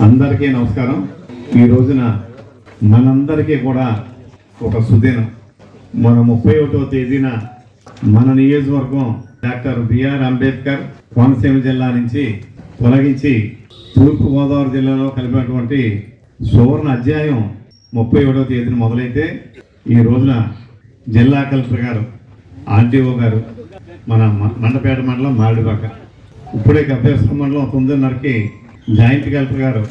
అందరికీ నమస్కారం. ఈ రోజున మనందరికీ కూడా ఒక సుదినం. మన ముప్పై ఒకటో తేదీన మన నియోజకవర్గం డాక్టర్ బిఆర్ అంబేద్కర్ కోనసీమ జిల్లా నుంచి తొలగించి తూర్పుగోదావరి జిల్లాలో కలిపినటువంటి సువర్ణ అధ్యాయం ముప్పై ఒకటో తేదీన మొదలైతే ఈ రోజున జిల్లా కలెక్టర్ గారు ఆర్డీఓ గారు మన మ- మండపేట మండలం మారడిపాక. ఇప్పుడే కప్పేశ్వరం మండలం తొమ్మిదిన్నరకి జాయింట్ కలెక్టర్ గారు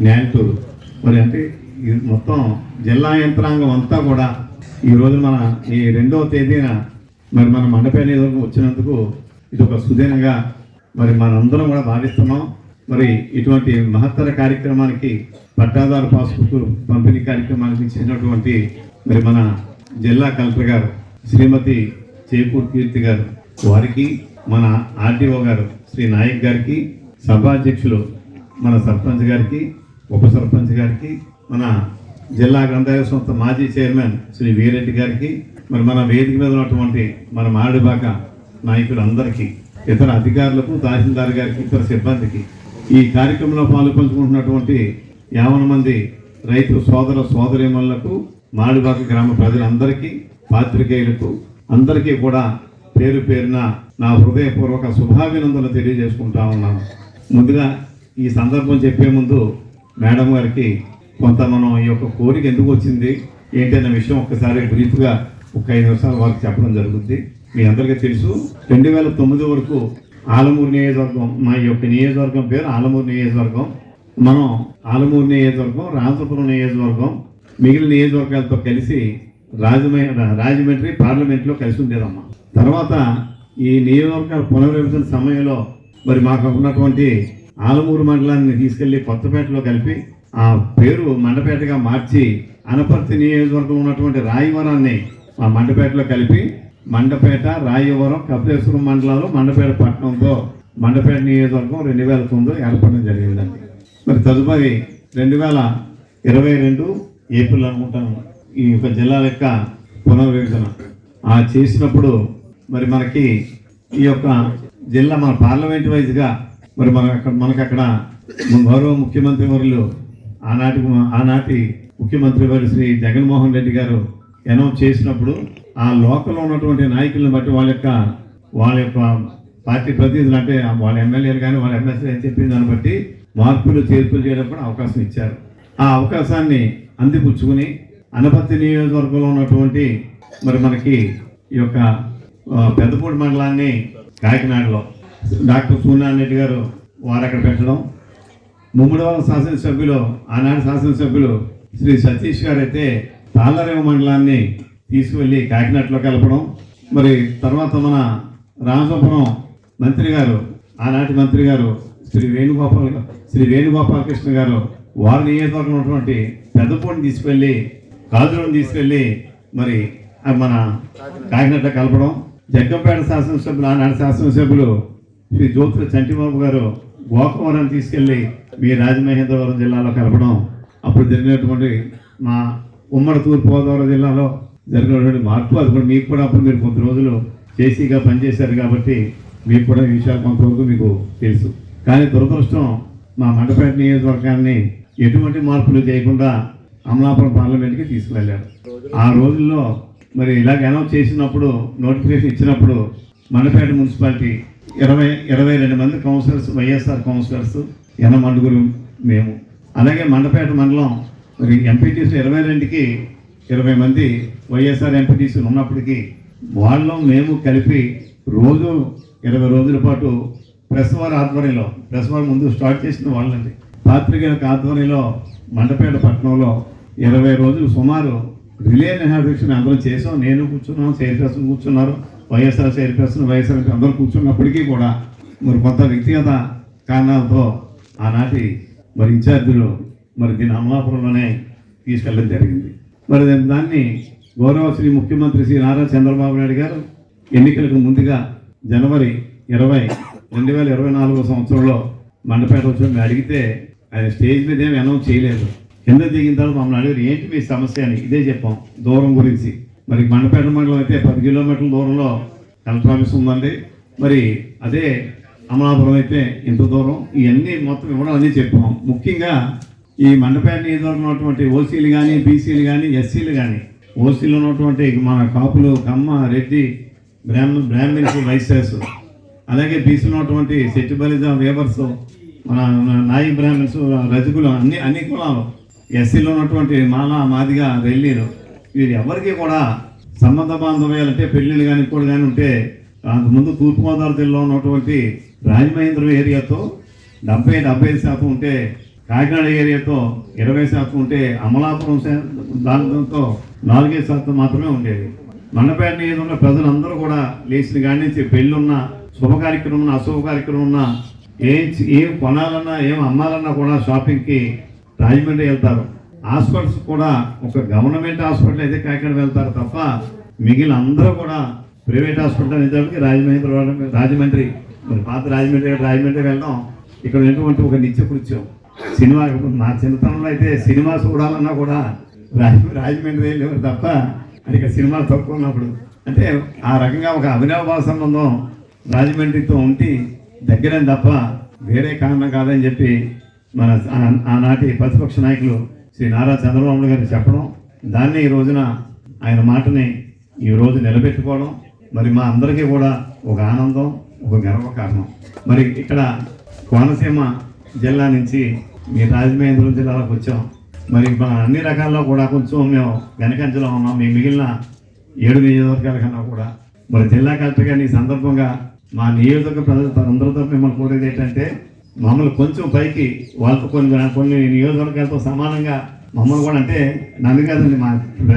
న్యాయటూరు మరి అంటే మొత్తం జిల్లా యంత్రాంగం అంతా కూడా ఈరోజు మన ఈ రెండవ తేదీన మరి మన మండపేట నియోజకవర్గం వచ్చినందుకు ఇది ఒక సుదీనంగా మరి మనందరం కూడా భావిస్తున్నాం. మరి ఇటువంటి మహత్తర కార్యక్రమానికి పట్టాదారు పాస్బుక్ పంపిణీ కార్యక్రమానికి చేసినటువంటి మరి మన జిల్లా కలెక్టర్ గారు శ్రీమతి చేకూర్ కీర్తి గారు వారికి మన ఆర్డీఓ గారు శ్రీ నాయక్ గారికి సభాధ్యక్షులు మన సర్పంచ్ గారికి ఉప సర్పంచ్ గారికి మన జిల్లా గ్రంథాలయ సంస్థ మాజీ చైర్మన్ శ్రీ వీరెడ్డి గారికి మరి మన వేదిక మీద ఉన్నటువంటి మన మారడిబాక నాయకులందరికీ ఇతర అధికారులకు తహసీల్దార్ గారికి ఇతర సిబ్బందికి ఈ కార్యక్రమంలో పాల్పంచుకుంటున్నటువంటి యావన మంది రైతు సోదర సోదరిమణులకు మారడిబాక గ్రామ ప్రజలందరికీ పాత్రికేయులకు అందరికీ కూడా పేరు పేరున నా హృదయపూర్వక శుభాభినందనలు తెలియజేసుకుంటా ఉన్నాను. ముందుగా ఈ సందర్భం చెప్పే ముందు మేడం గారికి కొంత మనం ఈ యొక్క కోరిక ఎందుకు వచ్చింది ఏంటనే విషయం ఒక్కసారి బ్రీఫ్గా ఒక ఐదు నిమిషాలు వారికి చెప్పడం జరుగుద్ది. మీ అందరికీ తెలుసు రెండు వేల తొమ్మిది వరకు ఆలమూరు నియోజకవర్గం మా యొక్క నియోజకవర్గం పేరు ఆలమూరు నియోజకవర్గం. మనం ఆలమూరు నియోజకవర్గం రాజపురం నియోజకవర్గం మిగిలిన నియోజకవర్గాలతో కలిసి రాజమ రాజమండ్రి పార్లమెంట్లో కలిసి ఉండేదమ్మా. తర్వాత ఈ నియోజకవర్గాల పునర్విభజన సమయంలో మరి మాకు ఉన్నటువంటి ఆలమూరు మండలాన్ని తీసుకెళ్ళి కొత్తపేటలో కలిపి ఆ పేరు మండపేటగా మార్చి అనపర్తి నియోజకవర్గంలో ఉన్నటువంటి రాయవరాన్ని ఆ మండపేటలో కలిపి మండపేట రాయవరం కపిలేశ్వరం మండలాలు మండపేట పట్టణంతో మండపేట నియోజకవర్గం రెండు వేల తొమ్మిదిలో ఏర్పడడం జరిగిందండి. మరి తదుపరి రెండు వేల ఇరవై రెండు ఏప్రిల్ అనుకుంటాను ఈ యొక్క జిల్లా యొక్క పునర్విభజన. ఆ చేసినప్పుడు మరి మనకి ఈ యొక్క జిల్లా మన పార్లమెంట్ వైజ్గా మరి మన అక్కడ మనకు అక్కడ గౌరవ ముఖ్యమంత్రి వర్యులు ఆనాటి ఆనాటి ముఖ్యమంత్రి వారు శ్రీ జగన్మోహన్ రెడ్డి గారు అనౌన్స్ చేసినప్పుడు ఆ లోకల్లో ఉన్నటువంటి నాయకులను బట్టి వాళ్ళ యొక్క వాళ్ళ యొక్క పార్టీ ప్రతినిధులు అంటే వాళ్ళ ఎమ్మెల్యేలు కానీ వాళ్ళ ఎమ్మెల్సీ అని చెప్పిన దాన్ని బట్టి మార్పులు చేర్పులు చేయడం కూడా అవకాశం ఇచ్చారు. ఆ అవకాశాన్ని అందిపుచ్చుకుని అనపత్తి నియోజకవర్గంలో ఉన్నటువంటి మరి మనకి ఈ యొక్క పెద్దపూడి మండలాన్ని కాకినాడలో డాక్టర్ సూర్యనారాయణ రెడ్డి గారు వారు అక్కడ పెట్టడం. ముమ్మడవరం శాసనసభ్యులు ఆనాటి శాసనసభ్యులు శ్రీ సతీష్ గారు అయితే తాళ్ళరేవ మండలాన్ని తీసుకువెళ్ళి కాకినాడలో కలపడం. మరి తర్వాత మన రామచపురం మంత్రి గారు ఆనాటి మంత్రి గారు శ్రీ వేణుగోపాల్ శ్రీ వేణుగోపాలకృష్ణ గారు వారి నియోజకవర్గం ఉన్నటువంటి పెద్దపూడిని తీసుకెళ్ళి కాజులను తీసుకెళ్ళి మరి మన కాకినాడలో కలపడం. జగ్గంపేట శాసనసభ్యులు ఆనాటి శాసనసభ్యులు శ్రీ జ్యోతుల చంటిబాబు గారు గోకవరం తీసుకెళ్ళి మీ రాజమహేంద్రవరం జిల్లాలో కలపడం అప్పుడు జరిగినటువంటి మా ఉమ్మడి తూర్పుగోదావరి జిల్లాలో జరిగినటువంటి మార్పు అది కూడా మీకు కూడా అప్పుడు మీరు కొద్ది రోజులు చేసీగా పనిచేశారు కాబట్టి మీకు కూడా ఈ విషయాలు కొంతవరకు మీకు తెలుసు. కానీ దురదృష్టం మా మండపేట నియోజకవర్గాన్ని ఎటువంటి మార్పులు చేయకుండా అమలాపురం పార్లమెంట్కి తీసుకువెళ్ళారు. ఆ రోజుల్లో మరి ఇలాగ అనౌన్స్ చేసినప్పుడు నోటిఫికేషన్ ఇచ్చినప్పుడు మండపేట మున్సిపాలిటీ ఇరవై ఇరవై రెండు మంది కౌన్సిలర్స్ వైఎస్ఆర్ కౌన్సిలర్స్ ఎనమండుగురు మేము. అలాగే మండపేట మండలం మరి ఎంపీటీసీ ఇరవై రెండుకి ఇరవై మంది వైఎస్ఆర్ ఎంపీటీసీ ఉన్నప్పటికీ వాళ్ళు మేము కలిపి రోజు ఇరవై రోజుల పాటు ప్రెస్ వారి ఆధ్వర్యంలో ప్రెస్ వారు ముందు స్టార్ట్ చేసిన వాళ్ళండి. పాత్రికేయులకు ఆధ్వర్యంలో మండపేట పట్టణంలో ఇరవై రోజులు సుమారు రిలే నిహాదీక్షను అందరం చేసాం. నేను కూర్చున్నాం చైర్పర్సన్ కూర్చున్నారు. వైఎస్ఆర్ చైర్పర్సన్ వైఎస్ఆర్ అందరూ కూర్చున్నప్పటికీ కూడా మరి కొంత వ్యక్తిగత కారణాలతో ఆనాటి మరి ఇన్ఛార్జీలు మరి దీని అమలాపురంలోనే తీసుకెళ్ళడం జరిగింది. మరి దాన్ని గౌరవ శ్రీ ముఖ్యమంత్రి శ్రీ నారా చంద్రబాబు నాయుడు గారు ఎన్నికలకు ముందుగా జనవరి ఇరవై రెండు వేల ఇరవై నాలుగో సంవత్సరంలో మండపేట వచ్చి మేము అడిగితే ఆయన స్టేజ్ మీద ఏమి అనౌన్స్ చేయలేదు. కింద దిగిన తర్వాత మమ్మల్ని అడిగారు ఏంటి మీ సమస్య? అని. ఇదే చెప్పాం దూరం గురించి. మరి మండపేట మండలం అయితే పది కిలోమీటర్ల దూరంలో కలెక్టర్ ఆఫీస్ ఉందండి. మరి అదే అమలాపురం అయితే ఇంత దూరం. ఇవన్నీ మొత్తం ఇవ్వడం అన్నీ చెప్పాం ముఖ్యంగా ఈ మండపేట నియోజకవర్గం ఉన్నటువంటి ఓసీలు కానీ బీసీలు కానీ ఎస్సీలు కానీ ఓసీలు ఉన్నటువంటి మన కాపులు కమ్మ రెడ్డి బ్రాహ్మ బ్రాహ్మిన్స్ వైశ్యాస్ అలాగే బీసీలో ఉన్నటువంటి సెట్టిబలిజ వేవర్స్ మన నాయి బ్రాహ్మిన్స్ రజకులు అన్ని అన్ని కులాలు ఎస్సీలో ఉన్నటువంటి మాల మాదిగా రెల్లీలు ఎవరికి కూడా సంబంధ బాంధవ్యాలంటే పెళ్ళిళ్ళు కానీ కూడా కానీ ఉంటే అంతకుముందు తూర్పుగోదావరి జిల్లాలో ఉన్నటువంటి రాజమహేంద్రం ఏరియాతో డెబ్బై డెబ్బై ఐదు శాతం ఉంటే కాకినాడ ఏరియాతో ఇరవై శాతం ఉంటే అమలాపురం శా- దాంతో నాలుగైదు శాతం మాత్రమే ఉండేది. మండపేట నియోజకవర్గంలో ప్రజలందరూ కూడా లేచిన కాడి నుంచి పెళ్ళున్న శుభ కార్యక్రమం ఉన్నా, అశుభ కార్యక్రమం ఉన్నా ఏం ఏం కొనాలన్నా ఏం అమ్మాలన్నా కూడా షాపింగ్కి రాజమండ్రి వెళ్తారు. హాస్పిటల్స్ కూడా ఒక గవర్నమెంట్ హాస్పిటల్ అయితే కాకినాడ వెళ్తారు తప్ప మిగిలిన అందరూ కూడా ప్రైవేట్ హాస్పిటల్ అనేటప్పటికి రాజమండ్రి రాజమండ్రి మరి పాత రాజమండ్రి రాజమండ్రి వెళ్ళడం ఇక్కడ ఉన్నటువంటి ఒక నిత్య కృత్యం సినిమా నా చిన్నతనంలో అయితే సినిమా చూడాలన్నా కూడా రాజ రాజమండ్రి వెళ్ళేవారు తప్ప అది ఇక్కడ సినిమాలు తక్కువ ఉన్నప్పుడు. అంటే ఆ రకంగా ఒక అవినాభావ సంబంధం రాజమండ్రితో ఉండి దగ్గరే తప్ప వేరే కారణం కాదని చెప్పి మన ఆనాటి ప్రతిపక్ష నాయకులు శ్రీ నారా చంద్రబాబు నాయుడు గారు చెప్పడం దాన్ని ఈ రోజున ఆయన మాటని ఈ రోజు నిలబెట్టుకోవడం మరి మా అందరికీ కూడా ఒక ఆనందం ఒక గర్వకారణం. మరి ఇక్కడ కోనసీమ జిల్లా నుంచి మీ రాజమహేంద్రం జిల్లాలోకి వచ్చాం. మరి అన్ని రకాల్లో కూడా కొంచెం మేము వెనకంజలో ఉన్నాం. మీ మిగిలిన ఏడు నియోజకవర్గాల కన్నా కూడా. మరి జిల్లా కలెక్టర్ గారిని ఈ సందర్భంగా మా నియోజక ప్రజలు అందరితో మిమ్మల్ని కోరేది ఏంటంటే మమ్మల్ని కొంచెం పైకి వాళ్ళతో కొన్ని కొన్ని నియోజకవర్గాలతో సమానంగా మమ్మల్ని కూడా అంటే నన్ను కాదండి మా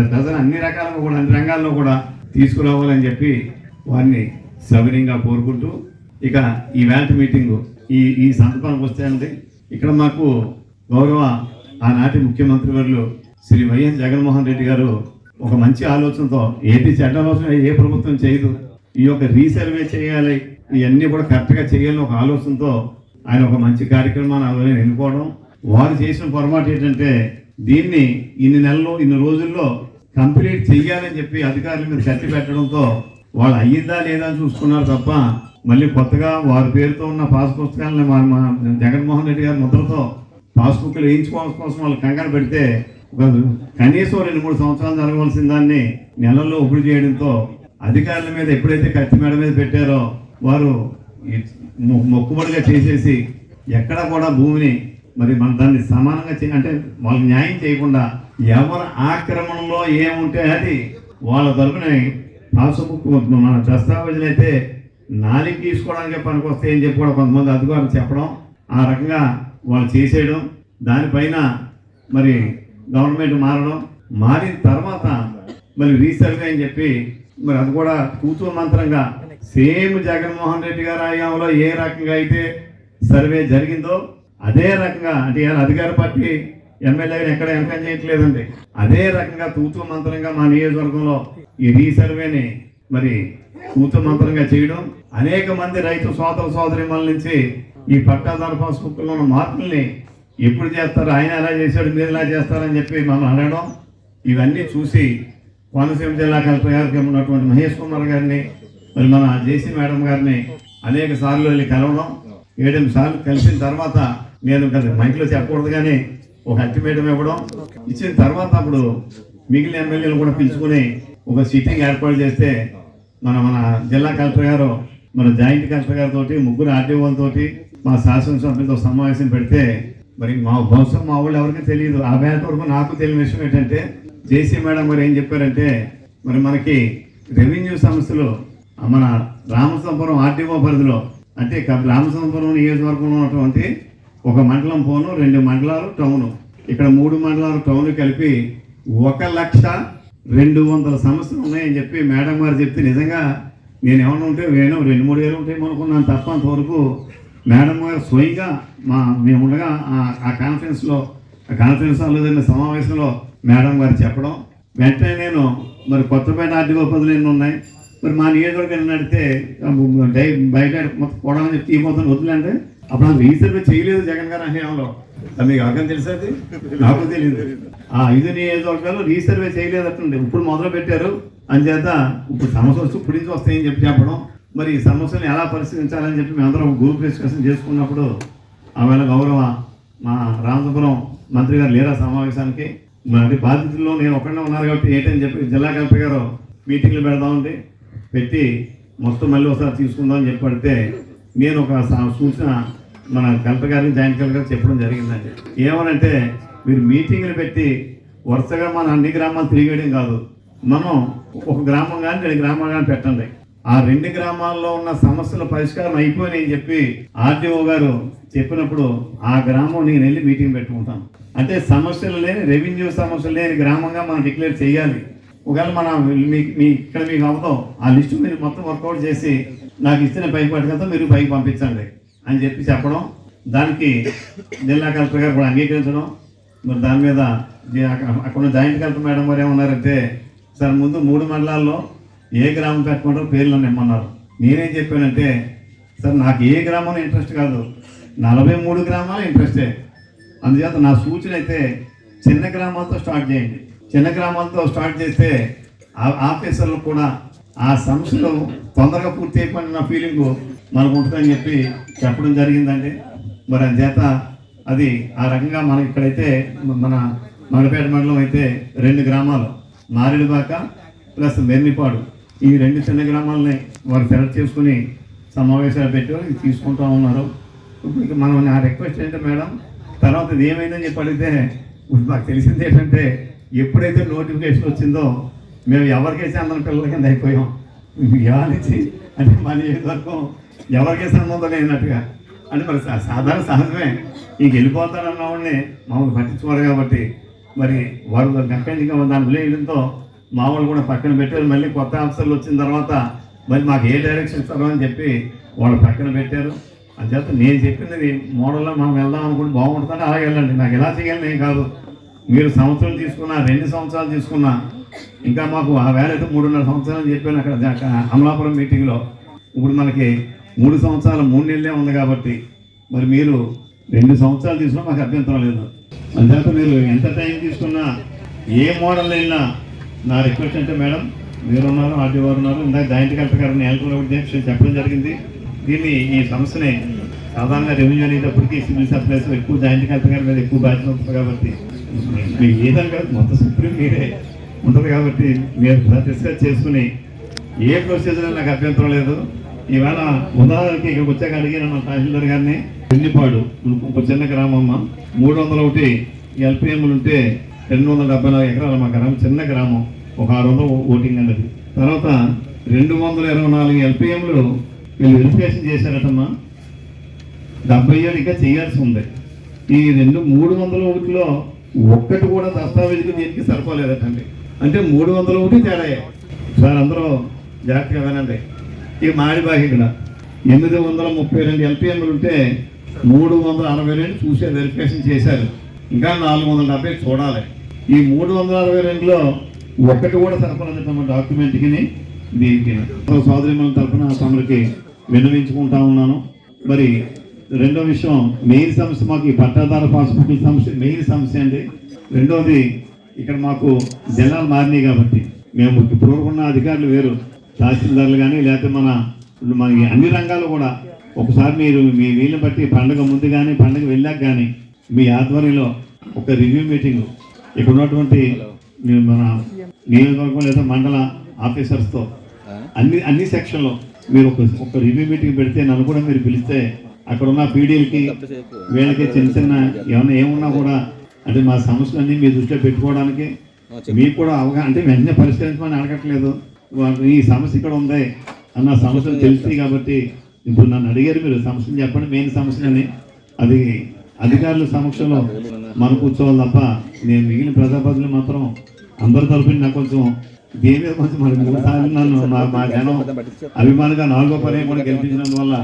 ప్రజలు అన్ని రకాలుగా కూడా అన్ని రంగాల్లో కూడా తీసుకురావాలని చెప్పి వారిని సవినీయంగా కోరుకుంటూ ఇక ఈ వ్యాంట్ మీటింగు ఈ ఈ సందర్భానికి వస్తాయండి ఇక్కడ మాకు గౌరవ ఆనాటి ముఖ్యమంత్రి వర్యులు శ్రీ వైఎస్ జగన్మోహన్ రెడ్డి గారు ఒక మంచి ఆలోచనతో ఏది చెడ్డ ఆలోచన ఏ ప్రభుత్వం చేయదు ఈ యొక్క రీసర్వే చేయాలి ఇవన్నీ కూడా కరెక్ట్గా చేయాలని ఒక ఆలోచనతో ఆయన ఒక మంచి కార్యక్రమాన్ని అందులో ఎన్నుకోవడం. వారు చేసిన పొరపాటు ఏంటంటే దీన్ని ఇన్ని నెలల్లో ఇన్ని రోజుల్లో కంప్లీట్ చెయ్యాలని చెప్పి అధికారుల మీద కట్టి పెట్టడంతో వాళ్ళు అయ్యిందా లేదా అని చూసుకున్నారు తప్ప మళ్ళీ కొత్తగా వారి పేరుతో ఉన్న పాస్ పుస్తకాలను మా జగన్మోహన్ రెడ్డి గారి ముద్రతో పాస్బుక్లు వేయించుకోవడం కోసం వాళ్ళు కంగారు పెడితే ఒక కనీసం రెండు మూడు సంవత్సరాలు జరగవలసిన దాన్ని నెలల్లో ఒప్పుడు చేయడంతో అధికారుల మీద ఎప్పుడైతే కత్తి మేడ మీద పెట్టారో వారు మొక్కుబడిగా చేసేసి ఎక్కడ కూడా భూమిని మరి మన దాన్ని సమానంగా చే అంటే వాళ్ళకి న్యాయం చేయకుండా ఎవరి ఆక్రమణలో ఏముంటే అది వాళ్ళ తరపున పాసుబుక్ మన దస్తావేజులు అయితే నాలికి తీసుకోవడానికి పనికొస్తాయి అని చెప్పి కూడా కొంతమంది అధికారులు చెప్పడం ఆ రకంగా వాళ్ళు చేసేయడం దానిపైన మరి గవర్నమెంట్ మారడం మారిన తర్వాత మరి రీసర్వే అని చెప్పి మరి అది కూడా కూతురు మంత్రంగా సేమ్ జగన్మోహన్ రెడ్డి గారు హయాంలో ఏ రకంగా అయితే సర్వే జరిగిందో అదే రకంగా అంటే ఇవాళ అధికార పార్టీ ఎమ్మెల్యేని ఎక్కడ ఎంకరేజ్ చేయట్లేదండి. అదే రకంగా తూతు మంత్రంగా మా నియోజకవర్గంలో ఈ రీసర్వేని మరి తూతూ మంత్రంగా చేయడం అనేక మంది రైతు సోదర సోదరిమల నుంచి ఈ పట్టాదారు పాస్బుక్లో ఉన్న మార్పుల్ని ఎప్పుడు చేస్తారు ఆయన ఎలా చేశాడు మీరు ఎలా చేస్తారని చెప్పి మనం అడగడం ఇవన్నీ చూసి కోనసీమ జిల్లా కలెక్టర్ గారికి ఉన్నటువంటి మహేష్ కుమార్ గారిని మరి మన జేసీ మేడం గారిని అనేక సార్లు వెళ్ళి కలవడం ఏడెనిమిది సార్లు కలిసిన తర్వాత నేను కదా మైక్లో చెప్పకూడదు కానీ ఒక అల్టిమేటం ఇవ్వడం ఇచ్చిన తర్వాత అప్పుడు మిగిలిన ఎమ్మెల్యేలు కూడా పిలుచుకుని ఒక సిట్టింగ్ ఏర్పాటు చేస్తే మన మన జిల్లా కలెక్టర్ గారు మన జాయింట్ కలెక్టర్ గారితో ముగ్గురు ఆర్టీఓలతో మా శాసనసభ్యులతో సమావేశం పెడితే మరి మా బహుశా మా వాళ్ళు ఎవరికి తెలియదు. ఆ బ్యాట్ వరకు నాకు తెలియని విషయం ఏంటంటే జేసీ మేడం గారు ఏం చెప్పారంటే మరి మనకి రెవెన్యూ సంస్థలు మన రామసంపురం ఆర్టీఓ పరిధిలో అంటే రామసంపురం నియోజకవర్గంలో ఉన్నటువంటి ఒక మండలం పోను రెండు మండలాలు టౌను. ఇక్కడ మూడు మండలాలు టౌన్ కలిపి ఒక లక్ష రెండు వందల సమస్యలు ఉన్నాయని చెప్పి మేడం గారు చెప్తే నిజంగా నేను ఏమైనా ఉంటే వేణు రెండు మూడు వేలు ఉంటాయి అనుకున్నాను తప్ప అంతవరకు మేడం గారు స్వయంగా మా మేము ఉండగా ఆ- కాన్ఫరెన్స్లో ఆ కాన్ఫరెన్స్ హాల్లో జరిగిన సమావేశంలో మేడం గారు చెప్పడం. వెంటనే నేను మరి కొత్తపేట ఆర్థిక పదులు ఎన్ని ఉన్నాయి. మరి మా నియోజకవర్గం నడితే డై బయట మొత్తం కొడాలని చెప్పి తీయబోతాను వద్దులంటే అప్పుడు నాకు రీసర్వే చేయలేదు జగన్ గారు హయాంలో మీకు అర్థం తెలుసా అది? నాకు తెలియదు ఆ ఐదు నియోజకవర్గాలు రీసర్వే చేయలేదటండి ఇప్పుడు మొదలు పెట్టారు. అంచేత ఇప్పుడు సమస్య వస్తూ ఇప్పుడు నుంచి వస్తాయని చెప్పి చెప్పడం. మరి ఈ సమస్యను ఎలా పరిశీలించాలని చెప్పి మేమందరం గ్రూప్ డిస్కషన్ చేసుకున్నప్పుడు ఆవేళ గౌరవ మా రామచంద్రం మంత్రి గారు లేరా సమావేశానికి? మరి బాధితుల్లో నేను ఒక్కడే ఉన్నారు కాబట్టి ఏంటని చెప్పి జిల్లా కలెక్టర్ గారు మీటింగ్లు పెడదామండి. పెట్టి మొత్తం మళ్ళీ ఒకసారి తీసుకుందామని చెప్పి పడితే నేను ఒక సూచన మన కలెక్టర్ గారిని జాయింట్ కలెక్టర్ గారు చెప్పడం జరిగిందండి. ఏమనంటే మీరు మీటింగ్లు పెట్టి వరుసగా మన అన్ని గ్రామాలు తిరిగేయడం కాదు. మనం ఒక గ్రామం కానీ రెండు గ్రామాలు కానీ పెట్టండి. ఆ రెండు గ్రామాల్లో ఉన్న సమస్యల పరిష్కారం అయిపోయినాయి అని చెప్పి ఆర్డీఓ గారు చెప్పినప్పుడు ఆ గ్రామం నేను వెళ్ళి మీటింగ్ పెట్టుకుంటాను. అంటే సమస్యలు లేని రెవెన్యూ సమస్యలు లేని గ్రామంగా మనం డిక్లేర్ చేయాలి. ఒకవేళ మనం మీకు మీ ఇక్కడ మీకు అవ్వదు ఆ లిస్టు మీరు మొత్తం వర్కౌట్ చేసి నాకు ఇచ్చిన పైకి పట్టుకంతా మీరు పైకి పంపించండి అని చెప్పి చెప్పడం. దానికి జిల్లా కలెక్టర్ గారు కూడా అంగీకరించడం. మరి దాని మీద అక్కడ అక్కడ జాయింట్ కలెక్టర్ మేడం గారు ఏమన్నారంటే సార్ ముందు మూడు మండలాల్లో ఏ గ్రామం పెట్టుకుంటారో పేర్లు ఇమ్మన్నారు. నేనేం చెప్పానంటే సార్ నాకు ఏ గ్రామం ఇంట్రెస్ట్ కాదు. నలభై మూడు గ్రామాలు ఇంట్రెస్టే. అందుచేత నా సూచన అయితే చిన్న గ్రామాలతో స్టార్ట్ చేయండి. చిన్న గ్రామాలతో స్టార్ట్ చేస్తే ఆ ఆఫీసర్లు కూడా ఆ సంస్థలు తొందరగా పూర్తి అయిపోయిన నా ఫీలింగ్ మనకు ఉంటుందని చెప్పి చెప్పడం జరిగిందండి. మరి అందుచేత అది ఆ రకంగా మనకి ఇక్కడైతే మన మగపేట మండలం అయితే రెండు గ్రామాలు మారేడుబాక ప్లస్ మెర్నిపాడు. ఈ రెండు చిన్న గ్రామాలని వారు సెలెక్ట్ చేసుకుని సమావేశాలు పెట్టి తీసుకుంటూ తీసుకుంటా ఉన్నారు. ఇప్పుడు మనం నా రిక్వెస్ట్ ఏంటంటే మేడం? తర్వాత ఇది ఏమైందని చెప్పి అడిగితే మాకు తెలిసింది ఏంటంటే ఎప్పుడైతే నోటిఫికేషన్ వచ్చిందో మేము ఎవరికైతే అందరం పిల్లల కింద అయిపోయాం? ఇవాళ అంటే మన వరకు ఎవరికే సంబంధం లేనట్టుగా. అంటే మరి సా- సాధారణ సహజమే. ఇంక వెళ్ళిపోతారన్న వాడిని మామూలు పట్టించుకోరు కాబట్టి మరి వారు గంకంగా దాని విలేయడంతో మామూలు కూడా పక్కన పెట్టారు. మళ్ళీ కొత్త ఆఫీసర్లు వచ్చిన తర్వాత మరి మాకు ఏ డైరెక్షన్ ఇస్తారో అని చెప్పి వాళ్ళు పక్కన పెట్టారు. అందుచేత నేను చెప్పింది మోడల్లో మనం వెళ్దాం అనుకుంటే బాగుంటుందని అలాగే వెళ్ళండి. నాకు ఎలా చేయాలి నేను కాదు. మీరు సంవత్సరం తీసుకున్నా రెండు సంవత్సరాలు తీసుకున్నా ఇంకా మాకు ఆ వేల అయితే మూడున్నర సంవత్సరాలు అని చెప్పాను అక్కడ అమలాపురం మీటింగ్లో ఇప్పుడు మనకి మూడు సంవత్సరాలు మూడు నెలలే ఉంది కాబట్టి మరి మీరు రెండు సంవత్సరాలు తీసుకున్నా మాకు అభ్యంతరం లేదు. అంతేత మీరు ఎంత టైం తీసుకున్నా ఏ మోడల్ అయినా నా రిక్వెస్ట్ అంటే మేడం మీరు ఉన్నారు ఆర్టీ వారు ఉన్నారు ఇందాక జాయింట్ కలెక్టర్ గారు ఎలక్ట్రల్ చెప్పడం జరిగింది. దీన్ని ఈ సమస్యని సాధారణంగా రెవెన్యూ అనేటప్పటికీ సివిల్ సప్లైస్ ఎక్కువ జాయింట్ కలెక్టర్ గారి మీద ఎక్కువ బాధ్యత ఉంటుంది కాబట్టి మీకు ఏదని కాదు మొత్తం సుప్రీం మీరే ఉంటుంది కాబట్టి మీరు డిస్కస్ చేసుకుని ఏ ప్రొసీజర్ నాకు అభ్యంతరం లేదు. ఈవేళ ఉదాహరణకి ఇక్కడికి వచ్చాక అడిగిన మన తహసీల్దార్ గారిని. పిన్నిపాడు ఒక చిన్న గ్రామమ్మ. మూడు వందల ఒకటి ఎల్పిఎంలు ఉంటే రెండు వందల డెబ్బై నాలుగు ఎకరాల మా గ్రామం చిన్న గ్రామం. ఒక ఆరు వందలు ఓటింగ్ అన్నది తర్వాత రెండు వందల ఇరవై నాలుగు ఎల్పిఎంలు వీళ్ళు వెరిఫికేషన్ చేశారటమ్మా. డెబ్బై ఏడు ఇంకా చేయాల్సి ఉంది. ఈ రెండు మూడు వందల ఒకటిలో ఒక్కటి కూడా దస్తావేజులు దీనికి సరిపోలేదటండి. అంటే మూడు వందల ఒకటి తేడాయే. సార్ అందరూ జాగ్రత్తగా వినండి. ఈ మాడిబాగి ఇక్కడ ఎనిమిది వందల ముప్పై రెండు ఎల్పిఎంలు ఉంటే మూడు వందల అరవై రెండు చూసే వెరిఫికేషన్ చేశారు. ఇంకా నాలుగు వందల డెబ్బై చూడాలి. ఈ మూడు వందల అరవై రెండులో ఒక్కటి కూడా సరిపడదటమ్మ డాక్యుమెంట్కి దీనికి. సోదరిమల తరఫున తమరికి విన్నవించుకుంటా ఉన్నాను. మరి రెండో విషయం మెయిన్ సమస్య మాకు ఈ పట్టాదార పాస్బుక్ సమస్య మెయిన్ సమస్య అండి. రెండోది ఇక్కడ మాకు జిల్లాలు మారినాయి కాబట్టి. మేము ఇప్పుడు ఉన్న అధికారులు వేరు తహసీల్దార్లు కానీ లేకపోతే మన మన అన్ని రంగాలు కూడా ఒకసారి మీరు మీ వీళ్ళని బట్టి పండగ ముందు కానీ పండగ వెళ్ళాక కానీ మీ ఆధ్వర్యంలో ఒక రివ్యూ మీటింగ్. ఇక్కడ ఉన్నటువంటి మన నియోజకవర్గం లేదా మండల ఆఫీసర్స్తో అన్ని అన్ని సెక్షన్లో మీరు ఒక ఒక రివ్యూ మీటింగ్ పెడితే నన్ను కూడా మీరు పిలిస్తే అక్కడ ఉన్న పీడీలకి వీళ్ళకి చిన్న చిన్న ఏమన్నా ఏమున్నా కూడా అంటే మా సమస్యలన్నీ మీ దృష్టిలో పెట్టుకోవడానికి మీకు కూడా అవగాహన అంటే వెంటనే పరిష్కరించమని అడగట్లేదు. ఈ సమస్య ఇక్కడ ఉంది అన్న సమస్యలు తెలుస్తాయి కాబట్టి ఇప్పుడు నన్ను అడిగారు మీరు సమస్యలు చెప్పండి మెయిన్ సమస్యలని. అది అధికారుల సమక్షంలో మనం కూర్చోవాలి తప్ప నేను మిగిలిన ప్రజాప్రతినిధులు మాత్రం అందరి తరపున నాకు కొంచెం దీని మీద కొంచెం మరి మూడు సార్లు నన్ను మా మా జనం అభిమానిగా నాలుగో పర్యాయం కూడా గెలిపించినందువల్ల